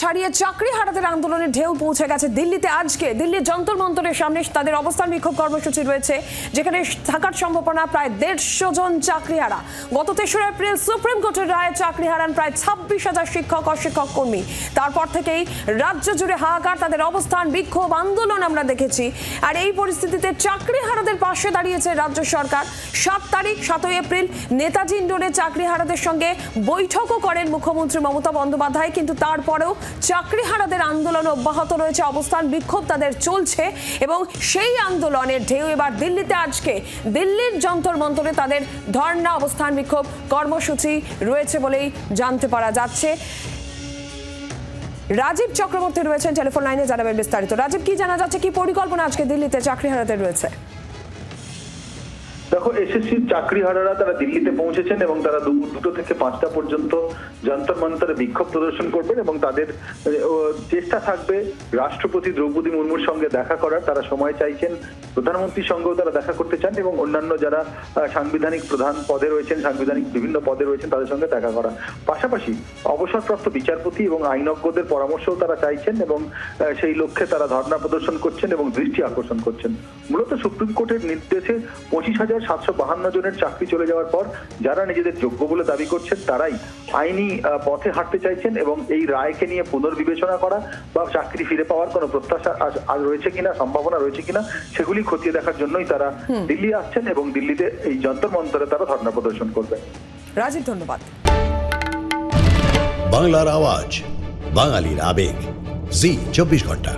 ছাড়িয়ে চাকরি হারাতের আন্দোলনের ঢেউ পৌঁছে গেছে দিল্লিতে আজকে। দিল্লির যন্তর মন্তরের সামনে তাদের অবস্থান বিক্ষোভ কর্মসূচি রয়েছে, যেখানে থাকার সম্ভাবনা প্রায় দেড়শো জন চাকরি হারা গত তেসরা এপ্রিল সুপ্রিম কোর্টের রায়ে চাকরি হারান প্রায় ছাব্বিশ হাজার শিক্ষক ও শিক্ষক কর্মী। তারপর থেকেই রাজ্য জুড়ে হাহাকার, তাদের অবস্থান বিক্ষোভ আন্দোলন আমরা দেখেছি। আর এই পরিস্থিতিতে চাকরি হারাদের পাশে দাঁড়িয়েছে রাজ্য সরকার। সাত তারিখ, সাতই এপ্রিল নেতাজি ইন্ডোরে চাকরি হারাদের সঙ্গে বৈঠকও করেন মুখ্যমন্ত্রী মমতা বন্দ্যোপাধ্যায়, কিন্তু তারপরেও চাকরি হারাদের আন্দোলন অব্যাহত রয়েছে। অবস্থান বিক্ষোভ তাদের চলছে এবং সেই আন্দোলনের ঢেউ এবার দিল্লিতে আজকে। দিল্লির যন্তর মন্তরে তাদের ধর্ণা অবস্থান বিক্ষোভ কর্মসূচি রয়েছে বলেই জানতে পারা যাচ্ছে। রাজীব চক্রবর্তী রয়েছেন টেলিফোন লাইনে, জানাবেন বিস্তারিত। রাজীব, কি জানা যাচ্ছে, কি পরিকল্পনা আজকে দিল্লিতে চাকরি হারাতে রয়েছে? দেখো এসএসসির চাকরিহারারা তারা দিল্লিতে পৌঁছেছেন এবং তারা দুটো থেকে পাঁচটা পর্যন্ত যন্তর মন্তরে বিক্ষোভ প্রদর্শন করবেন এবং তাদের চেষ্টা থাকবে রাষ্ট্রপতি দ্রৌপদী মুর্মুর সঙ্গে দেখা করার। তারা সময় চাইছেন, প্রধানমন্ত্রীর সঙ্গেও তারা দেখা করতে চান এবং অন্যান্য যারা সাংবিধানিক প্রধান পদে রয়েছেন, সাংবিধানিক বিভিন্ন পদে রয়েছেন, তাদের সঙ্গে দেখা করা পাশাপাশি অবসরপ্রাপ্ত বিচারপতি এবং আইনজ্ঞদের পরামর্শও তারা চাইছেন এবং সেই লক্ষ্যে তারা ধর্ণা প্রদর্শন করছেন এবং দৃষ্টি আকর্ষণ করছেন। মূলত সুপ্রিম কোর্টের নির্দেশে পঁচিশ হাজার সাতশো বাহান্ন জনের চাকরি চলে যাওয়ার পর যারা নিজেদের যোগ্য বলে দাবি করছেন তারাই আইনি পথে হাঁটতে চাইছেন এবং এই রায়কে নিয়ে পুনর্বিবেচনা করা বা চাকরি ফিরে পাওয়ার কোনো প্রত্যাশা রয়েছে কিনা সম্ভাবনা রয়েছে কিনা সেগুলি খতিয়ে দেখার জন্যই তারা দিল্লি আসছেন এবং দিল্লিতে এই যন্তর মন্তরে তারা ধর্ণা প্রদর্শন করবেন রাজীব ধন্যবাদ। বাংলার আওয়াজ বাঙালির আবেগ। জি চব্বিশ ঘণ্টা।